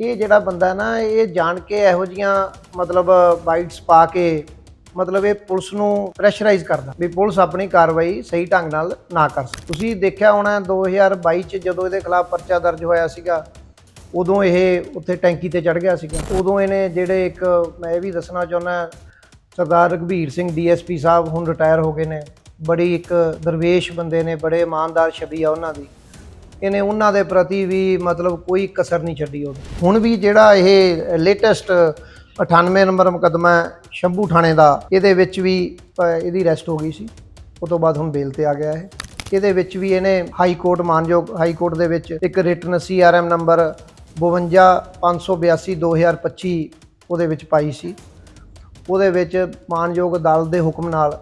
ਇਹ ਜਿਹੜਾ ਬੰਦਾ ਨਾ, ਇਹ ਜਾਣ ਕੇ ਇਹੋ ਜੀਆਂ ਮਤਲਬ ਬਾਈਟਸ ਪਾ ਕੇ, ਮਤਲਬ ਇਹ ਪੁਲਿਸ ਨੂੰ ਪ੍ਰੈਸ਼ਰਾਈਜ਼ ਕਰਦਾ ਵੀ ਪੁਲਿਸ ਆਪਣੀ ਕਾਰਵਾਈ ਸਹੀ ਢੰਗ ਨਾਲ ਨਾ ਕਰ ਸਕੇ। ਤੁਸੀਂ ਦੇਖਿਆ ਹੋਣਾ 2022 ਚ ਜਦੋਂ ਇਹਦੇ ਖਿਲਾਫ ਪਰਚਾ ਦਰਜ ਹੋਇਆ ਸੀਗਾ, ਉਦੋਂ ਇਹ ਉੱਥੇ ਟੈਂਕੀ ਤੇ ਚੜ ਗਿਆ ਸੀਗਾ। ਉਦੋਂ ਇਹਨੇ ਜਿਹੜੇ ਇੱਕ, ਮੈਂ ਇਹ ਵੀ ਦੱਸਣਾ ਚਾਹੁੰਦਾ, ਸਰਦਾਰ ਰਘਬੀਰ ਸਿੰਘ ਡੀਐਸਪੀ ਸਾਹਿਬ ਹੁਣ ਰਿਟਾਇਰ ਹੋ ਗਏ ਨੇ। ਬੜੀ ਇੱਕ ਦਰਵੇਸ਼ ਬੰਦੇ ਨੇ, ਬੜੇ ਇਮਾਨਦਾਰ ਛਬੀ ਆ ਉਹਨਾਂ ਦੀ। ਇਹਨੇ ਉਹਨਾਂ ਦੇ ਪ੍ਰਤੀ ਵੀ ਮਤਲਬ ਕੋਈ ਕਸਰ ਨਹੀਂ ਛੱਡੀ ਉਹ ਹੁਣ ਵੀ ਜਿਹੜਾ ਇਹ ਲੇਟੈਸਟ 98 ਨੰਬਰ ਮੁਕੱਦਮਾ ਸ਼ੰਭੂ ਥਾਣੇ ਦਾ, ਇਹਦੇ ਵਿੱਚ ਵੀ ਇਹਦੀ ਅਰੈਸਟ ਹੋ ਗਈ ਸੀ। ਉਸ ਤੋਂ ਬਾਅਦ ਹੁਣ ਬੇਲ ਤੇ ਆ ਗਿਆ ਇਹ। ਇਹਦੇ ਵਿੱਚ ਵੀ ਇਹਨੇ ਹਾਈ ਕੋਰਟ ਮਾਨਯੋਗ ਹਾਈ ਕੋਰਟ ਦੇ ਵਿੱਚ ਇੱਕ ਰਿਟਨ ਸੀਆਰਐਮ ਨੰਬਰ 52582 2025 ਉਹਦੇ ਵਿੱਚ ਪਾਈ ਸੀ। ਉਹਦੇ ਵਿੱਚ ਮਾਨਯੋਗ ਅਦਾਲਤ ਦੇ ਹੁਕਮ ਨਾਲ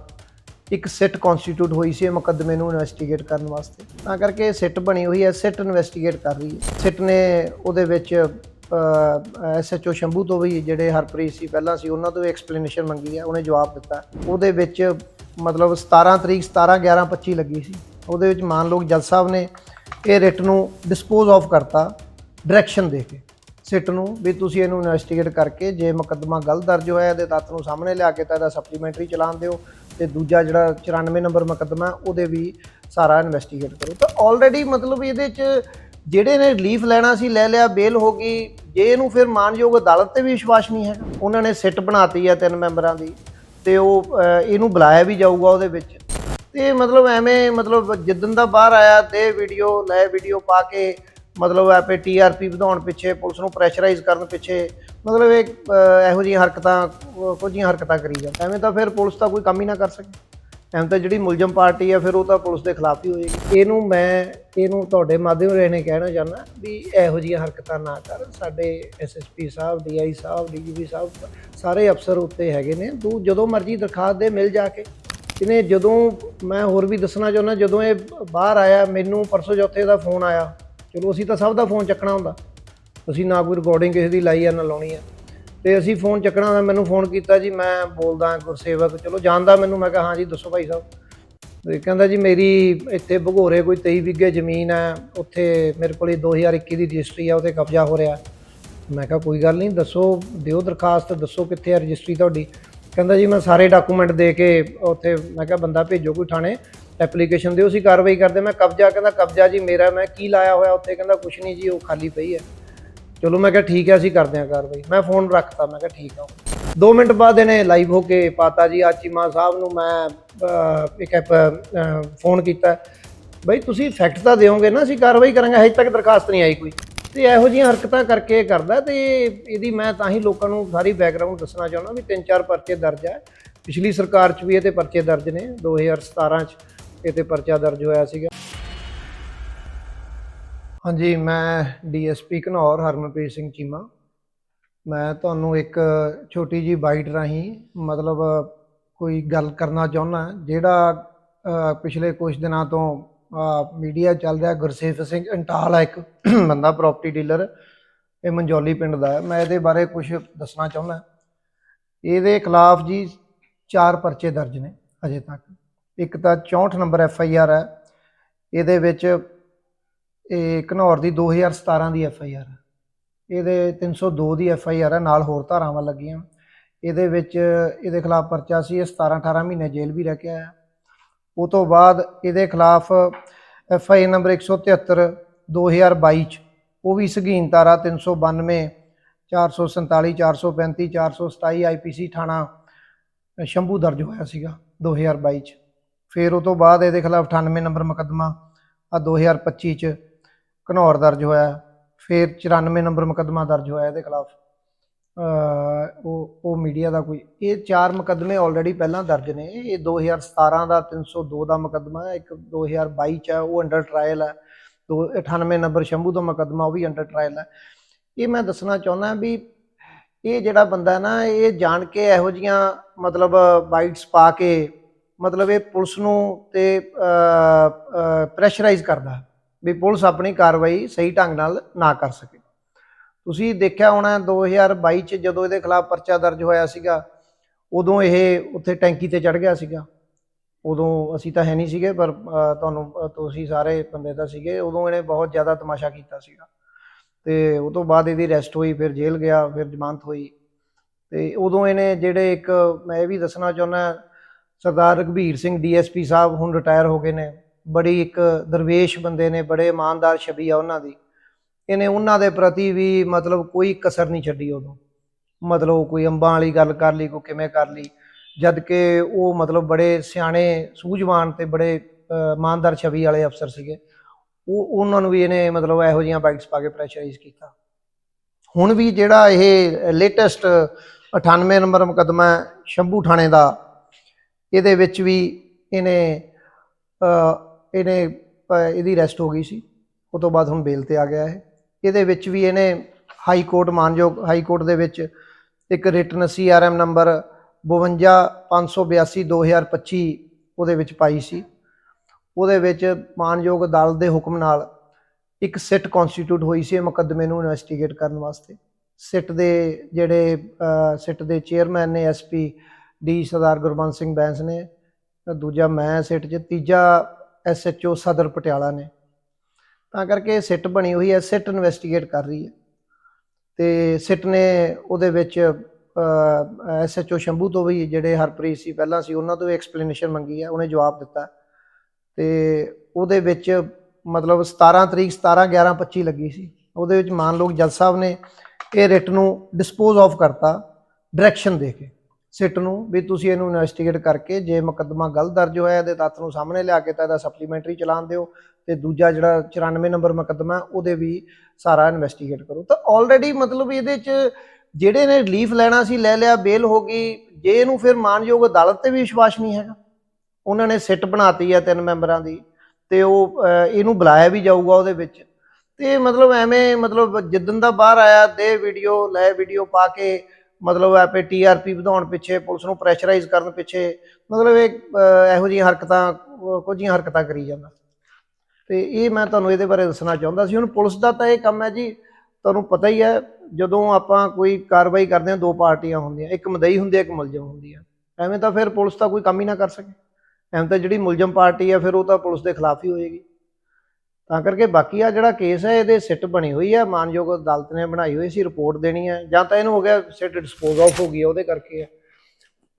ਇੱਕ ਸਿੱਟ ਕਨਸਟੀਟਿਊਟ ਹੋਈ ਸੀ ਇਹ ਮੁਕੱਦਮੇ ਨੂੰ ਇਨਵੈਸਟੀਗੇਟ ਕਰਨ ਵਾਸਤੇ। ਤਾਂ ਕਰਕੇ ਸਿੱਟ ਬਣੀ ਹੋਈ ਹੈ, ਸਿੱਟ ਇਨਵੈਸਟੀਗੇਟ ਕਰ ਰਹੀ ਹੈ। ਸਿੱਟ ਨੇ ਉਹਦੇ ਵਿੱਚ ਐਸਐਚਓ ਸ਼ੰਭੂ ਤੋਂ ਵੀ ਜਿਹੜੇ ਹਰਪ੍ਰੀਤ ਸੀ, ਪਹਿਲਾਂ ਸੀ, ਉਹਨਾਂ ਤੋਂ ਵੀ ਐਕਸਪਲੇਨੇਸ਼ਨ ਮੰਗੀ ਹੈ, ਉਹਨੇ ਜਵਾਬ ਦਿੱਤਾ। ਉਹਦੇ ਵਿੱਚ ਮਤਲਬ 17 ਤਰੀਕ 17 11 25 ਲੱਗੀ ਸੀ। ਉਹਦੇ ਵਿੱਚ ਮਾਨਯੋਗ ਜੱਜ ਸਾਹਿਬ ਨੇ ਇਹ ਰਿਟ ਨੂੰ ਡਿਸਪੋਜ਼ ਆਫ ਕਰਤਾ ਡਾਇਰੈਕਸ਼ਨ ਦੇ ਕੇ। ਸਿੱਟ ਨੂੰ ਵੀ ਤੁਸੀਂ ਇਹਨੂੰ ਇਨਵੈਸਟੀਗੇਟ ਕਰਕੇ, ਜੇ ਮੁਕੱਦਮਾ ਗਲਤ ਦਰਜ ਹੋਇਆ, ਇਹਦੇ ਤੱਥ ਨੂੰ ਸਾਹਮਣੇ ਲਿਆ ਕੇ ਤਾਂ ਇਹਦਾ ਸਪਲੀਮੈਂਟਰੀ ਚਲਾਨ ਦਿਓ। ਤੇ ਦੂਜਾ ਜਿਹੜਾ 94 ਨੰਬਰ ਮੁਕੱਦਮਾ, ਉਹਦੇ ਵੀ ਸਾਰਾ ਇਨਵੈਸਟੀਗੇਟ ਕਰੋ। ਤਾਂ ਆਲਰੇਡੀ ਮਤਲਬ ਇਹਦੇ ਚ ਜਿਹੜੇ ਨੇ ਰਿਲੀਫ ਲੈਣਾ ਸੀ, ਲੈ ਲਿਆ ਬੇਲ ਹੋ ਗਈ। ਜੇ ਇਹਨੂੰ ਫਿਰ ਮਾਨਯੋਗ ਅਦਾਲਤ ਤੇ ਵੀ ਵਿਸ਼ਵਾਸ ਨਹੀਂ ਹੈ ਉਹਨਾਂ ਨੇ ਸਿੱਟ ਬਣਾਤੀ ਹੈ ਤਿੰਨ ਮੈਂਬਰਾਂ ਦੀ ਤੇ ਉਹ ਇਹਨੂੰ ਬੁਲਾਇਆ ਵੀ ਜਾਊਗਾ ਉਹਦੇ ਵਿੱਚ। ਤੇ ਮਤਲਬ ਐਵੇਂ ਮਤਲਬ ਜਿੱਦਨ ਦਾ ਬਾਹਰ ਆਇਆ, ਤੇ ਵੀਡੀਓ ਲੈ ਵੀਡੀਓ ਪਾ ਕੇ ਮਤਲਬ ਆਪੇ ਟੀਆਰਪੀ ਵਧਾਉਣ ਪਿੱਛੇ, ਪੁਲਿਸ ਨੂੰ ਪ੍ਰੈਸ਼ਰਾਈਜ਼ ਕਰਨ ਪਿੱਛੇ, ਮਤਲਬ ਇਹ ਇਹੋ ਜਿਹੀਆਂ ਹਰਕਤਾਂ ਕੁਝ ਜਿਹੀਆਂ ਹਰਕਤਾਂ ਕਰੀ ਜਾਂਦਾ। ਐਵੇਂ ਤਾਂ ਫਿਰ ਪੁਲਿਸ ਤਾਂ ਕੋਈ ਕੰਮ ਹੀ ਨਾ ਕਰ ਸਕੇ। ਐਵੇਂ ਤਾਂ ਜਿਹੜੀ ਮੁਲਜ਼ਮ ਪਾਰਟੀ ਆ, ਫਿਰ ਉਹ ਤਾਂ ਪੁਲਿਸ ਦੇ ਖਿਲਾਫ ਹੀ ਹੋਏਗੀ। ਇਹਨੂੰ ਮੈਂ, ਇਹਨੂੰ ਤੁਹਾਡੇ ਮਾਧਿਅਮ ਰਾਹੀਂ ਕਹਿਣਾ ਚਾਹੁੰਦਾ ਵੀ ਇਹੋ ਜਿਹੀਆਂ ਹਰਕਤਾਂ ਨਾ ਕਰ। ਸਾਡੇ ਐਸਐਸਪੀ ਸਾਹਿਬ ਡੀਆਈ ਸਾਹਿਬ ਡੀਜੀਪੀ ਸਾਹਿਬ, ਸਾਰੇ ਅਫਸਰ ਉੱਤੇ ਹੈਗੇ ਨੇ। ਤੂੰ ਜਦੋਂ ਮਰਜ਼ੀ ਦਰਖਾਸਤ ਦੇ ਮਿਲ ਜਾ ਕੇ। ਇਹਨੇ ਜਦੋਂ, ਮੈਂ ਹੋਰ ਵੀ ਦੱਸਣਾ ਚਾਹੁੰਦਾ, ਜਦੋਂ ਇਹ ਬਾਹਰ ਆਇਆ, ਮੈਨੂੰ ਪਰਸੋਂ ਚੌਥੇ ਦਾ ਫੋਨ ਆਇਆ। ਚਲੋ ਅਸੀਂ ਤਾਂ ਸਭ ਦਾ ਫੋਨ ਚੱਕਣਾ ਹੁੰਦਾ। ਅਸੀਂ ਨਾ ਕੋਈ ਰਿਕਾਰਡਿੰਗ ਕਿਸੇ ਦੀ ਲਾਈ ਆ, ਨਾ ਲਾਉਣੀ ਆ। ਤੇ ਅਸੀਂ ਫੋਨ ਚੱਕਣਾ ਦਾ ਮੈਨੂੰ ਫੋਨ ਕੀਤਾ ਜੀ, ਮੈਂ ਬੋਲਦਾ ਗੁਰਸੇਵਕ, ਚਲੋ ਜਾਣਦਾ ਮੈਨੂੰ, ਮੈਂ ਕਿਹਾ ਹਾਂ ਜੀ, ਦੱਸੋ ਭਾਈ ਸਾਹਿਬ। ਤੇ ਕਹਿੰਦਾ ਜੀ, ਮੇਰੀ ਇੱਥੇ ਭਗੋਰੇ ਕੋਈ 23 ਵਿਗੇ ਜ਼ਮੀਨ ਹੈ ਉੱਥੇ ਮੇਰੇ ਕੋਲੇ 2021 ਦੀ ਰਜਿਸਟਰੀ ਆ ਉਹਤੇ ਕਬਜ਼ਾ ਹੋ ਰਿਹਾ। ਮੈਂ ਕਿਹਾ ਕੋਈ ਗੱਲ ਨਹੀਂ, ਦੱਸੋ, ਦਿਓ ਦਰਖਾਸਤ, ਦੱਸੋ ਕਿੱਥੇ ਹੈ ਰਜਿਸਟਰੀ ਤੁਹਾਡੀ। ਕਹਿੰਦਾ ਜੀ, ਮੈਂ ਸਾਰੇ ਡਾਕੂਮੈਂਟ ਦੇ ਕੇ ਉੱਥੇ, ਮੈਂ ਕਿਹਾ ਬੰਦਾ ਭੇਜੋ ਕੋਈ ਥਾਣੇ। ਐਪਲੀਕੇਸ਼ਨ ਦਿਓ, ਅਸੀਂ ਕਾਰਵਾਈ ਕਰਦੇ ਮੈਂ ਕਬਜ਼ਾ, ਕਹਿੰਦਾ ਕਬਜ਼ਾ ਜੀ ਮੇਰਾ, ਮੈਂ ਕੀ ਲਾਇਆ ਹੋਇਆ ਉੱਥੇ? ਕਹਿੰਦਾ ਕੁਛ ਨਹੀਂ ਜੀ, ਉਹ ਖਾਲੀ ਪਈ ਹੈ। ਚਲੋ, ਮੈਂ ਕਿਹਾ ਠੀਕ ਹੈ, ਅਸੀਂ ਕਰਦੇ ਹਾਂ ਕਾਰਵਾਈ। ਮੈਂ ਫੋਨ ਰੱਖਤਾ, ਮੈਂ ਕਿਹਾ ਠੀਕ ਆ। 2 ਮਿੰਟ ਬਾਅਦ ਇਹਨੇ ਲਾਈਵ ਹੋ ਕੇ ਪਾਤਾ ਜੀ ਆਚੀਮਾ ਸਾਹਿਬ ਨੂੰ ਮੈਂ ਇੱਕ ਫੋਨ ਕੀਤਾ। ਬਈ, ਤੁਸੀਂ ਫੈਕਟ ਤਾਂ ਦਿਓਗੇ ਨਾ, ਅਸੀਂ ਕਾਰਵਾਈ ਕਰਾਂਗੇ। ਹਜੇ ਤੱਕ ਦਰਖਾਸਤ ਨਹੀਂ ਆਈ ਕੋਈ। ਤੇ ਇਹੋ ਜਿਹੀਆਂ ਹਰਕਤਾਂ ਕਰਕੇ ਇਹ ਕਰਦਾ ਤੇ ਇਹਦੀ ਮੈਂ ਤਾਂ ਹੀ ਲੋਕਾਂ ਨੂੰ ਸਾਰੀ ਬੈਕਗ੍ਰਾਉਂਡ ਦੱਸਣਾ ਚਾਹੁੰਦਾ ਵੀ ਤਿੰਨ ਚਾਰ ਪਰਚੇ ਦਰਜ ਹੈ ਪਿਛਲੀ ਸਰਕਾਰ 'ਚ ਵੀ ਇਹਦੇ ਪਰਚੇ ਦਰਜ ਨੇ 2017 'ਚ। ਇਹ 'ਤੇ ਪਰਚਾ ਦਰਜ ਹੋਇਆ ਸੀਗਾ। ਹਾਂਜੀ, ਮੈਂ ਡੀਐਸਪੀ ਘਨੌਰ ਹਰਮਨਪ੍ਰੀਤ ਸਿੰਘ ਚੀਮਾ। ਮੈਂ ਤੁਹਾਨੂੰ ਇੱਕ ਛੋਟੀ ਜੀ ਬਾਈਟ ਰਾਹੀਂ ਮਤਲਬ ਕੋਈ ਗੱਲ ਕਰਨਾ ਚਾਹੁੰਦਾ, ਜਿਹੜਾ ਪਿਛਲੇ ਕੁਝ ਦਿਨਾਂ ਤੋਂ ਮੀਡੀਆ ਚੱਲ ਰਿਹਾ, ਗੁਰਸੇਵ ਸਿੰਘ ਅੰਟਾਲ ਹੈ ਇੱਕ ਬੰਦਾ ਪ੍ਰਾਪਰਟੀ ਡੀਲਰ ਇਹ ਮੰਜੌਲੀ ਪਿੰਡ ਦਾ ਮੈਂ ਇਹਦੇ ਬਾਰੇ ਕੁਝ ਦੱਸਣਾ ਚਾਹੁੰਦਾ। ਇਹਦੇ ਖਿਲਾਫ ਜੀ ਚਾਰ ਪਰਚੇ ਦਰਜ ਨੇ, ਅਜੇ ਤੱਕ। ਇੱਕ ਤਾਂ 64 ਨੰਬਰ ਐਫ ਆਈ ਆਰ ਹੈ। ਇਹਦੇ ਵਿੱਚ ਇਹ ਘਨੌਰ ਦੀ 2017 ਦੀ ਐਫ ਆਈ ਆਰ ਹੈ। ਇਹਦੇ 302 ਦੀ ਐਫ ਆਈ ਆਰ ਹੈ, ਨਾਲ ਹੋਰ ਧਾਰਾਵਾਂ ਲੱਗੀਆਂ। ਇਹਦੇ ਵਿੱਚ ਇਹਦੇ ਖਿਲਾਫ ਪਰਚਾ ਸੀ, ਇਹ 17 18 ਮਹੀਨੇ ਜੇਲ੍ਹ ਵੀ ਰਹਿ ਕੇ ਆਇਆ। ਉਹ ਤੋਂ ਬਾਅਦ ਇਹਦੇ ਖਿਲਾਫ ਐਫ ਆਈ ਨੰਬਰ 173 2022 ਚ ਉਹ ਵੀ ਸਗੀਨ ਧਾਰਾ 392 447 435 427 ਆਈਪੀਸੀ ਥਾਣਾ ਸ਼ੰਭੂ ਦਰਜ ਹੋਇਆ ਸੀਗਾ 2022 ਚ। ਫਿਰ ਉਹ ਤੋਂ ਬਾਅਦ ਇਹਦੇ ਖਿਲਾਫ 98 ਨੰਬਰ ਮੁਕੱਦਮਾ ਆ 2025 ਚ ਘਨੌਰ ਦਰਜ ਹੋਇਆ। ਫਿਰ 94 ਨੰਬਰ ਮੁਕੱਦਮਾ ਦਰਜ ਹੋਇਆ ਇਹਦੇ ਖਿਲਾਫ। ਉਹ ਉਹ ਮੀਡੀਆ ਦਾ ਕੋਈ, ਇਹ ਚਾਰ ਮੁਕੱਦਮੇ ਆਲਰੇਡੀ ਪਹਿਲਾਂ ਦਰਜ ਨੇ। ਇਹ 2017 ਦਾ 302 ਦਾ ਮੁਕੱਦਮਾ ਹੈ, ਇੱਕ 2022 ਚ ਹੈ, ਉਹ ਅੰਡਰ ਟ੍ਰਾਇਲ ਹੈ। ਦੋ 98 ਨੰਬਰ ਸ਼ੰਭੂ ਦਾ ਮੁਕੱਦਮਾ, ਉਹ ਵੀ ਅੰਡਰ ਟ੍ਰਾਇਲ ਹੈ। ਇਹ ਮੈਂ ਦੱਸਣਾ ਚਾਹੁੰਦਾ ਵੀ ਇਹ ਜਿਹੜਾ ਬੰਦਾ ਨਾ, ਇਹ ਜਾਣ ਕੇ ਇਹੋ ਜੀਆਂ ਮਤਲਬ ਬਾਈਟਸ ਪਾ ਕੇ ਮਤਲਬ ਇਹ ਪੁਲਿਸ ਨੂੰ ਤੇ ਪ੍ਰੈਸ਼ਰਾਈਜ਼ ਕਰਦਾ ਵੀ ਪੁਲਿਸ ਆਪਣੀ ਕਾਰਵਾਈ ਸਹੀ ਢੰਗ ਨਾਲ ਨਾ ਕਰ ਸਕੇ। ਤੁਸੀਂ ਦੇਖਿਆ ਹੋਣਾ 2022 ਚ ਜਦੋਂ ਇਹਦੇ ਖਿਲਾਫ ਪਰਚਾ ਦਰਜ ਹੋਇਆ ਸੀਗਾ, ਉਦੋਂ ਇਹ ਉੱਥੇ ਟੈਂਕੀ ਤੇ ਚੜ ਗਿਆ ਸੀਗਾ। ਉਦੋਂ ਅਸੀਂ ਤਾਂ ਹੈ ਨਹੀਂ ਸੀਗੇ, ਪਰ ਤੁਹਾਨੂੰ ਤੁਸੀਂ ਸਾਰੇ ਬੰਦੇ ਤਾਂ ਸੀਗੇ, ਉਦੋਂ ਇਹਨੇ ਬਹੁਤ ਜ਼ਿਆਦਾ ਤਮਾਸ਼ਾ ਕੀਤਾ ਸੀਗਾ। ਤੇ ਉਹ ਤੋਂ ਬਾਅਦ ਇਹਦੀ ਰੈਸਟ ਹੋਈ, ਫਿਰ ਜੇਲ੍ਹ ਗਿਆ, ਫਿਰ ਜ਼ਮਾਨਤ ਹੋਈ। ਤੇ ਉਦੋਂ ਇਹਨੇ ਜਿਹੜੇ ਇੱਕ, ਮੈਂ ਇਹ ਵੀ ਦੱਸਣਾ ਚਾਹੁੰਦਾ ਸਰਦਾਰ ਰਘਬੀਰ ਸਿੰਘ ਡੀਐਸਪੀ ਸਾਹਿਬ ਹੁਣ ਰਿਟਾਇਰ ਹੋ ਗਏ ਨੇ। ਬੜੀ ਇੱਕ ਦਰਵੇਸ਼ ਬੰਦੇ ਨੇ, ਬੜੇ ਇਮਾਨਦਾਰ ਛਵੀ ਆ ਉਹਨਾਂ ਦੀ। ਇਹਨੇ ਉਹਨਾਂ ਦੇ ਪ੍ਰਤੀ ਵੀ ਮਤਲਬ ਕੋਈ ਕਸਰ ਨਹੀਂ ਛੱਡੀ ਉਦੋਂ। ਮਤਲਬ ਕੋਈ ਅੰਬਾਂ ਵਾਲੀ ਗੱਲ ਕਰ ਲਈ, ਕੋਈ ਕਿਵੇਂ ਕਰ ਲਈ। ਜਦ ਕਿ ਉਹ ਮਤਲਬ ਬੜੇ ਸਿਆਣੇ, ਸੂਝਵਾਨ ਤੇ ਬੜੇ ਇਮਾਨਦਾਰ ਛਵੀ ਵਾਲੇ ਅਫਸਰ ਸੀਗੇ। ਉਹ, ਉਹਨਾਂ ਨੂੰ ਵੀ ਇਹਨੇ ਮਤਲਬ ਇਹੋ ਜਿਹੀਆਂ ਬਾਈਕਸ ਪਾ ਕੇ ਪ੍ਰੈਸ਼ਰਾਈਜ਼ ਕੀਤਾ। ਹੁਣ ਵੀ ਜਿਹੜਾ ਇਹ ਲੇਟੈਸਟ 98 ਨੰਬਰ ਮੁਕੱਦਮਾ ਸ਼ੰਭੂ ਥਾਣੇ ਦਾ ਇਹਦੇ ਵਿੱਚ ਵੀ ਇਹਨੇ ਇਹਨੇ ਇਹਦੀ ਰੈਸਟ ਹੋ ਗਈ ਸੀ। ਉਹ ਤੋਂ ਬਾਅਦ ਹੁਣ ਬੇਲ ਤੇ ਆ ਗਿਆ ਹੈ ਇਹਦੇ ਵਿੱਚ ਵੀ ਇਹਨੇ ਹਾਈ ਕੋਰਟ ਮਾਨਯੋਗ ਹਾਈ ਕੋਰਟ ਦੇ ਵਿੱਚ ਇੱਕ ਰਿਟਨ ਸੀਆਰਐਮ ਨੰਬਰ 52582 2025 ਉਹਦੇ ਵਿੱਚ ਪਾਈ ਸੀ। ਉਹਦੇ ਵਿੱਚ ਮਾਨਯੋਗ ਅਦਾਲਤ ਦੇ ਹੁਕਮ ਨਾਲ ਇੱਕ ਸਿੱਟ ਕਨਸਟੀਟਿਊਟ ਹੋਈ ਸੀ ਇਹ ਮੁਕੱਦਮੇ ਨੂੰ ਇਨਵੈਸਟੀਗੇਟ ਕਰਨ ਵਾਸਤੇ। ਸਿੱਟ ਦੇ ਜਿਹੜੇ ਸਿੱਟ ਦੇ ਚੇਅਰਮੈਨ ਨੇ ਐਸਪੀ ਡੀ ਸਰਦਾਰ ਗੁਰਬੰਸ ਸਿੰਘ ਬੈਂਸ ਨੇ ਦੂਜਾ ਮੈਂ ਸਿੱਟ 'ਚ, ਤੀਜਾ ਐਸਐਚਓ ਸਦਰ ਪਟਿਆਲਾ ਨੇ। ਤਾਂ ਕਰਕੇ ਸਿੱਟ ਬਣੀ ਹੋਈ ਹੈ, ਸਿੱਟ ਇਨਵੈਸਟੀਗੇਟ ਕਰ ਰਹੀ ਹੈ। ਤੇ ਸਿੱਟ ਨੇ ਉਹਦੇ ਵਿੱਚ ਐਸਐਚਓ ਸ਼ੰਭੂ ਤੋਂ ਵੀ ਜਿਹੜੇ ਹਰਪ੍ਰੀਤ ਸੀ, ਪਹਿਲਾਂ ਸੀ, ਉਹਨਾਂ ਤੋਂ ਵੀ ਐਕਸਪਲੇਨੇਸ਼ਨ ਮੰਗੀ ਹੈ, ਉਹਨੇ ਜਵਾਬ ਦਿੱਤਾ। ਤੇ ਉਹਦੇ ਵਿੱਚ ਮਤਲਬ 17 ਤਰੀਕ 17 11 25 ਲੱਗੀ ਸੀ। ਉਹਦੇ ਵਿੱਚ ਮਾਨ ਲੋਕ ਜੱਜ ਸਾਹਿਬ ਨੇ ਇਹ ਰਿਟ ਨੂੰ ਡਿਸਪੋਜ਼ ਆਫ ਕਰਤਾ, ਡਾਇਰੈਕਸ਼ਨ ਦੇ ਕੇ। ਸਿੱਟ ਨੂੰ ਵੀ ਤੁਸੀਂ ਇਹਨੂੰ ਇਨਵੈਸਟੀਗੇਟ ਕਰਕੇ ਜੇ ਮੁਕੱਦਮਾ ਗਲਤ ਦਰਜ ਹੋਇਆ ਇਹਦੇ ਤੱਥ ਨੂੰ ਸਾਹਮਣੇ ਲਿਆ ਕੇ ਤਾਂ ਇਹਦਾ ਸਪਲੀਮੈਂਟਰੀ ਚਲਾਨ ਦਿਓ ਤੇ ਦੂਜਾ ਜਿਹੜਾ 94 ਨੰਬਰ ਮੁਕੱਦਮਾ ਉਹਦੇ ਵੀ ਸਾਰਾ ਇਨਵੈਸਟੀਗੇਟ ਕਰੋ। ਤਾਂ ਆਲਰੇਡੀ ਮਤਲਬ ਇਹਦੇ ਚ ਜਿਹੜੇ ਨੇ ਰਿਲੀਫ ਲੈਣਾ ਸੀ, ਲੈ ਲਿਆ ਬੇਲ ਹੋ ਗਈ, ਜੇ ਇਹਨੂੰ ਫਿਰ ਮਾਨਯੋਗ ਅਦਾਲਤ ਤੇ ਵੀ ਵਿਸ਼ਵਾਸ ਨਹੀਂ ਹੈਗਾ। ਉਹਨਾਂ ਨੇ ਸਿੱਟ ਬਣਾਤੀ ਆ ਤਿੰਨ ਮੈਂਬਰਾਂ ਦੀ ਤੇ ਉਹ ਇਹਨੂੰ ਬੁਲਾਇਆ ਵੀ ਜਾਊਗਾ ਉਹਦੇ ਵਿੱਚ। ਤੇ ਮਤਲਬ ਐਵੇਂ ਮਤਲਬ ਜਿੱਦਨ ਦਾ ਬਾਹਰ ਆਇਆ, ਦੇ ਵੀਡੀਓ ਲੈ ਵੀਡੀਓ ਪਾ ਕੇ ਮਤਲਬ ਆਪੇ ਟੀਆਰਪੀ ਵਧਾਉਣ ਪਿੱਛੇ ਪੁਲਿਸ ਨੂੰ ਪ੍ਰੈਸ਼ਰਾਈਜ਼ ਕਰਨ ਪਿੱਛੇ ਮਤਲਬ ਇਹ ਅਹ, ਇਹੋ ਜਿਹੀਆਂ ਹਰਕਤਾਂ ਕੁਝੀਆਂ ਹਰਕਤਾਂ ਕਰੀ ਜਾਂਦਾ। ਤੇ ਇਹ ਮੈਂ ਤੁਹਾਨੂੰ ਇਹਦੇ ਬਾਰੇ ਦੱਸਣਾ ਚਾਹੁੰਦਾ ਸੀ। ਹੁਣ ਪੁਲਿਸ ਦਾ ਤਾਂ ਇਹ ਕੰਮ ਹੈ ਜੀ ਤੁਹਾਨੂੰ ਪਤਾ ਹੀ ਹੈ ਜਦੋਂ ਆਪਾਂ ਕੋਈ ਕਾਰਵਾਈ ਕਰਦੇ ਹਾਂ ਦੋ ਪਾਰਟੀਆਂ ਹੁੰਦੀਆਂ ਇੱਕ ਮਦਈ ਹੁੰਦੀ ਹੈ ਇੱਕ ਮੁਲਜ਼ਮ ਹੁੰਦੀ ਹੈ। ਐਵੇਂ ਤਾਂ ਫਿਰ ਪੁਲਿਸ ਤਾਂ ਕੋਈ ਕੰਮ ਹੀ ਨਾ ਕਰ ਸਕੇ। ਐਵੇਂ ਤਾਂ ਜਿਹੜੀ ਮੁਲਜ਼ਮ ਪਾਰਟੀ ਹੈ ਫਿਰ ਉਹ ਤਾਂ ਪੁਲਿਸ ਦੇ ਖਿਲਾਫ ਹੀ ਹੋਏਗੀ। ਤਾਂ ਕਰਕੇ ਬਾਕੀ ਆ ਜਿਹੜਾ ਕੇਸ ਹੈ ਇਹਦੇ ਸਿੱਟ ਬਣੀ ਹੋਈ ਹੈ ਮਾਨਯੋਗ ਅਦਾਲਤ ਨੇ ਬਣਾਈ ਹੋਈ ਸੀ ਰਿਪੋਰਟ ਦੇਣੀ ਹੈ ਜਾਂ ਤਾਂ ਇਹਨੂੰ ਹੋ ਗਿਆ ਸਿੱਟ ਡਿਸਪੋਜ਼ ਆਫ ਹੋ ਗਈ ਹੈ, ਉਹਦੇ ਕਰਕੇ ਹੈ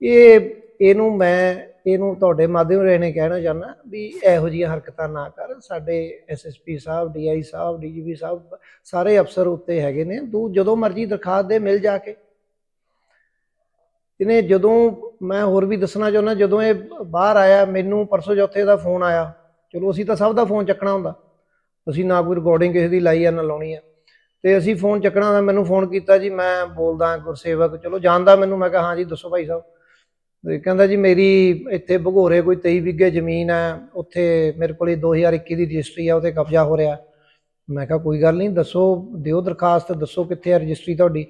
ਇਹ ਇਹਨੂੰ ਮੈਂ ਇਹਨੂੰ ਤੁਹਾਡੇ ਮਾਧਿਅਮ ਰਾਹੀਂ ਨੇ ਕਹਿਣਾ ਚਾਹੁੰਦਾ ਵੀ ਇਹੋ ਜਿਹੀਆਂ ਹਰਕਤਾਂ ਨਾ ਕਰ। ਸਾਡੇ ਐਸਐਸਪੀ ਸਾਹਿਬ ਡੀਆਈ ਸਾਹਿਬ ਡੀਜੀਪੀ ਸਾਹਿਬ ਸਾਰੇ ਅਫਸਰ ਉੱਤੇ ਹੈਗੇ ਨੇ। ਤੂੰ ਜਦੋਂ ਮਰਜ਼ੀ ਦਰਖਾਸਤ ਦੇ ਮਿਲ ਜਾ ਕੇ। ਇਹਨੇ ਜਦੋਂ ਮੈਂ ਹੋਰ ਵੀ ਦੱਸਣਾ ਚਾਹੁੰਦਾ ਜਦੋਂ ਇਹ ਬਾਹਰ ਆਇਆ ਮੈਨੂੰ ਪਰਸੋਂ ਚੌਥੇ ਦਾ ਫੋਨ ਆਇਆ। ਚਲੋ ਅਸੀਂ ਤਾਂ ਸਭ ਦਾ ਫੋਨ ਚੱਕਣਾ ਹੁੰਦਾ। ਅਸੀਂ ਨਾ ਕੋਈ ਰਿਕਾਰਡਿੰਗ ਕਿਸੇ ਦੀ ਲਾਈ ਆ, ਨਾ ਲਾਉਣੀ ਆ। ਤੇ ਅਸੀਂ ਫੋਨ ਚੱਕਣਾ ਹੁੰਦਾ ਮੈਨੂੰ ਫੋਨ ਕੀਤਾ ਜੀ, ਮੈਂ ਬੋਲਦਾ ਗੁਰਸੇਵਕ, ਚਲੋ ਜਾਣਦਾ ਮੈਨੂੰ, ਮੈਂ ਕਿਹਾ, ਹਾਂ ਜੀ, ਦੱਸੋ ਭਾਈ ਸਾਹਿਬ। ਤੇ ਕਹਿੰਦਾ ਜੀ, ਮੇਰੀ ਇੱਥੇ ਭਗੋਰੇ ਕੋਈ 23 ਵਿਗੇ ਜ਼ਮੀਨ ਹੈ ਉੱਥੇ ਮੇਰੇ ਕੋਲੇ 2021 ਦੀ ਰਜਿਸਟਰੀ ਆ ਉਹਤੇ ਕਬਜ਼ਾ ਹੋ ਰਿਹਾ। ਮੈਂ ਕਿਹਾ, ਕੋਈ ਗੱਲ ਨਹੀਂ, ਦੱਸੋ, ਦਿਓ ਦਰਖਾਸਤ, ਦੱਸੋ ਕਿੱਥੇ ਆ ਰਜਿਸਟਰੀ ਤੁਹਾਡੀ।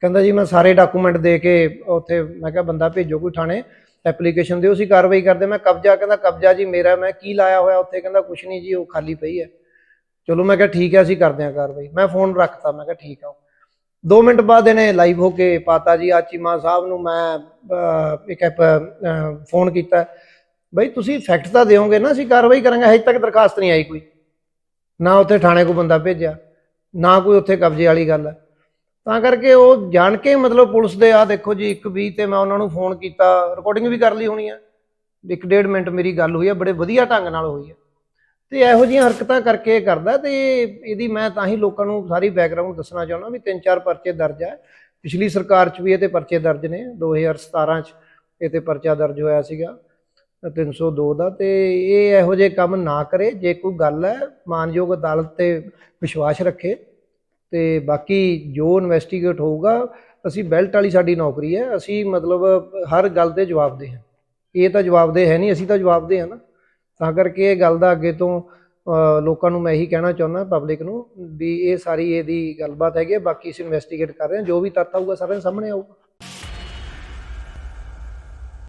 ਕਹਿੰਦਾ ਜੀ, ਮੈਂ ਸਾਰੇ ਡਾਕੂਮੈਂਟ ਦੇ ਕੇ ਉੱਥੇ, ਮੈਂ ਕਿਹਾ, ਬੰਦਾ ਭੇਜੋ ਕੋਈ ਥਾਣੇ ਐਪਲੀਕੇਸ਼ਨ ਦਿਓ, ਅਸੀਂ ਕਾਰਵਾਈ ਕਰਦੇ ਮੈਂ ਕਬਜ਼ਾ? ਕਹਿੰਦਾ, ਕਬਜ਼ਾ ਜੀ ਮੇਰਾ, ਮੈਂ ਕੀ ਲਾਇਆ ਹੋਇਆ ਉੱਥੇ? ਕਹਿੰਦਾ, ਕੁਛ ਨਹੀਂ ਜੀ, ਉਹ ਖਾਲੀ ਪਈ ਹੈ। ਚਲੋ ਮੈਂ ਕਿਹਾ ਠੀਕ ਹੈ, ਅਸੀਂ ਕਰਦੇ ਹਾਂ ਕਾਰਵਾਈ। ਮੈਂ ਫੋਨ ਰੱਖਤਾ, ਮੈਂ ਕਿਹਾ ਠੀਕ ਆ 2 ਮਿੰਟ ਬਾਅਦ ਇਹਨੇ ਲਾਈਵ ਹੋ ਕੇ ਪਾਤਾ ਜੀ ਆਚੀਮਾ ਸਾਹਿਬ ਨੂੰ ਮੈਂ ਇੱਕ ਫੋਨ ਕੀਤਾ। ਬਈ ਤੁਸੀਂ ਫੈਕਟ ਤਾਂ ਦਿਓਗੇ ਨਾ, ਅਸੀਂ ਕਾਰਵਾਈ ਕਰਾਂਗੇ, ਹਜੇ ਤੱਕ ਦਰਖਾਸਤ ਨਹੀਂ ਆਈ ਕੋਈ। ਨਾ ਉੱਥੇ ਥਾਣੇ ਕੋ ਬੰਦਾ ਭੇਜਿਆ, ਨਾ ਕੋਈ ਉੱਥੇ ਕਬਜ਼ੇ ਵਾਲੀ ਗੱਲ। ਹੈ ਤਾਂ ਕਰਕੇ ਉਹ ਜਾਣ ਕੇ ਮਤਲਬ ਪੁਲਿਸ ਦੇ ਆ ਦੇਖੋ ਜੀ 1:20 ਤੇ ਮੈਂ ਉਹਨਾਂ ਨੂੰ ਫੋਨ ਕੀਤਾ ਰਿਕਾਰਡਿੰਗ ਵੀ ਕਰ ਲਈ ਹੋਣੀ ਆ। ਇੱਕ ਡੇਢ ਮਿੰਟ ਮੇਰੀ ਗੱਲ ਹੋਈ ਆ, ਬੜੇ ਵਧੀਆ ਢੰਗ ਨਾਲ ਹੋਈ ਆ। ਤੇ ਇਹੋ ਜਿਹੀਆਂ ਹਰਕਤਾਂ ਕਰਕੇ ਇਹ ਕਰਦਾ ਤੇ ਇਹਦੀ ਮੈਂ ਤਾਂ ਹੀ ਲੋਕਾਂ ਨੂੰ ਸਾਰੀ ਬੈਕਗ੍ਰਾਉਂਡ ਦੱਸਣਾ ਚਾਹੁੰਦਾ ਵੀ ਤਿੰਨ ਚਾਰ ਪਰਚੇ ਦਰਜ ਹੈ ਪਿਛਲੀ ਸਰਕਾਰ 'ਚ ਵੀ ਇਹਦੇ ਪਰਚੇ ਦਰਜ ਨੇ 2017 'ਚ ਇਹ ਤੇ ਪਰਚਾ ਦਰਜ ਹੋਇਆ ਸੀਗਾ 302 ਦਾ ਤੇ ਇਹ ਇਹੋ ਜਿਹੇ ਕੰਮ ਨਾ ਕਰੇ, ਜੇ ਕੋਈ ਗੱਲ ਹੈ, ਮਾਨਯੋਗ ਅਦਾਲਤ ਤੇ ਵਿਸ਼ਵਾਸ ਰੱਖੇ ਤੇ ਬਾਕੀ ਜੋ ਇਨਵੈਸਟੀਗੇਟ ਹੋਊਗਾ, ਅਸੀਂ ਬੈਲਟ ਵਾਲੀ ਸਾਡੀ ਨੌਕਰੀ ਹੈ, ਅਸੀਂ ਮਤਲਬ ਹਰ ਗੱਲ ਦੇ ਜਵਾਬ ਦੇ ਹਾਂ। ਇਹ ਤਾਂ ਜਵਾਬ ਦੇ ਹੈ ਨਹੀਂ, ਅਸੀਂ ਤਾਂ ਜਵਾਬ ਦੇ ਹਾਂ ਨਾ। ਤਾਂ ਕਰਕੇ ਇਹ ਗੱਲ ਦਾ ਅੱਗੇ ਤੋਂ ਲੋਕਾਂ ਨੂੰ ਮੈਂ ਇਹੀ ਕਹਿਣਾ ਚਾਹੁੰਦਾ ਪਬਲਿਕ ਨੂੰ ਵੀ ਇਹ ਸਾਰੀ ਇਹਦੀ ਗੱਲਬਾਤ ਹੈਗੀ ਹੈ, ਬਾਕੀ ਅਸੀਂ ਇਨਵੈਸਟੀਗੇਟ ਕਰ ਰਹੇ ਹਾਂ ਜੋ ਵੀ ਤੱਥ ਆਊਗਾ ਸਾਰਿਆਂ ਦੇ ਸਾਹਮਣੇ ਆਊਗਾ।